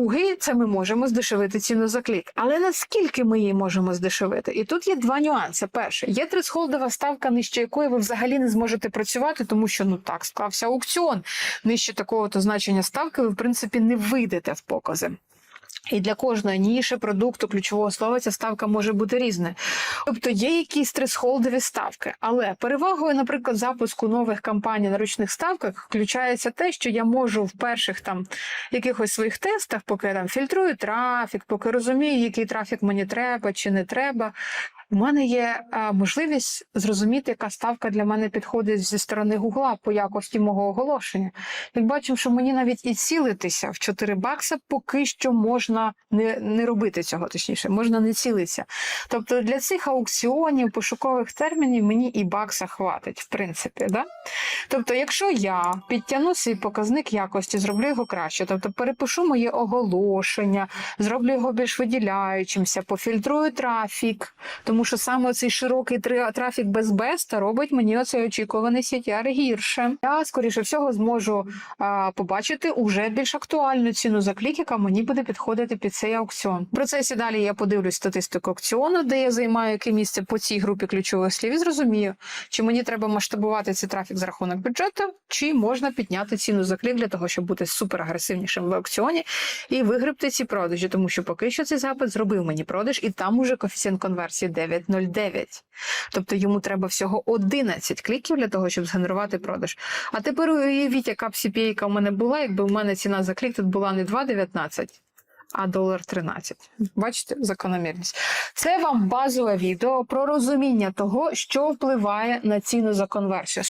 Другий це ми можемо здешевити ціну за клік. Але наскільки ми її можемо здешевити? І тут є два нюанси. Перше, є трисхолдова ставка, нижче якої ви взагалі не зможете працювати, тому що ну так склався аукціон. Нижче такого то значення ставки ви в принципі не вийдете в покази. І для кожної ніші продукту ключового слова ця ставка може бути різна. Тобто є якісь трисхолдові ставки, але перевагою, наприклад, запуску нових кампаній на ручних ставках включається те, що я можу в перших там якихось своїх тестах, поки я там фільтрую трафік, поки розумію, який трафік мені треба чи не треба. У мене є можливість зрозуміти, яка ставка для мене підходить зі сторони Гугла по якості мого оголошення. Як бачимо, що мені навіть і цілитися в 4 бакса поки що можна не, не робити цього, точніше, можна не цілитися. Тобто для цих аукціонів, пошукових термінів мені і бакса хватить, в принципі. Да? Тобто, якщо я підтягну свій показник якості, зроблю його краще, тобто перепишу моє оголошення, зроблю його більш виділяючимся, пофільтрую трафік, тому що саме цей широкий тра- трафік без беста робить мені оцей очікуваний CTR гірше. Я, скоріше всього, зможу а, побачити уже більш актуальну ціну за клік, яка мені буде підходити під цей аукціон. В процесі далі я подивлюсь статистику аукціону, де я займаю яке місце по цій групі ключових слів, і зрозумію, чи мені треба масштабувати цей трафік за рахунок бюджету, чи можна підняти ціну за клік для того, щоб бути суперагресивнішим в аукціоні і вигребти ці продажі, тому що поки що цей запит зробив мені продаж, і там уже коефіцієнт конверсії 9,09. Тобто йому треба всього 11 кліків для того, щоб згенерувати продаж. А тепер уявіть, яка б CPA, яка в мене була, якби в мене ціна за клік тут була не 2,19, а долар 13. Бачите, закономірність. Це вам базове відео про розуміння того, що впливає на ціну за конверсію.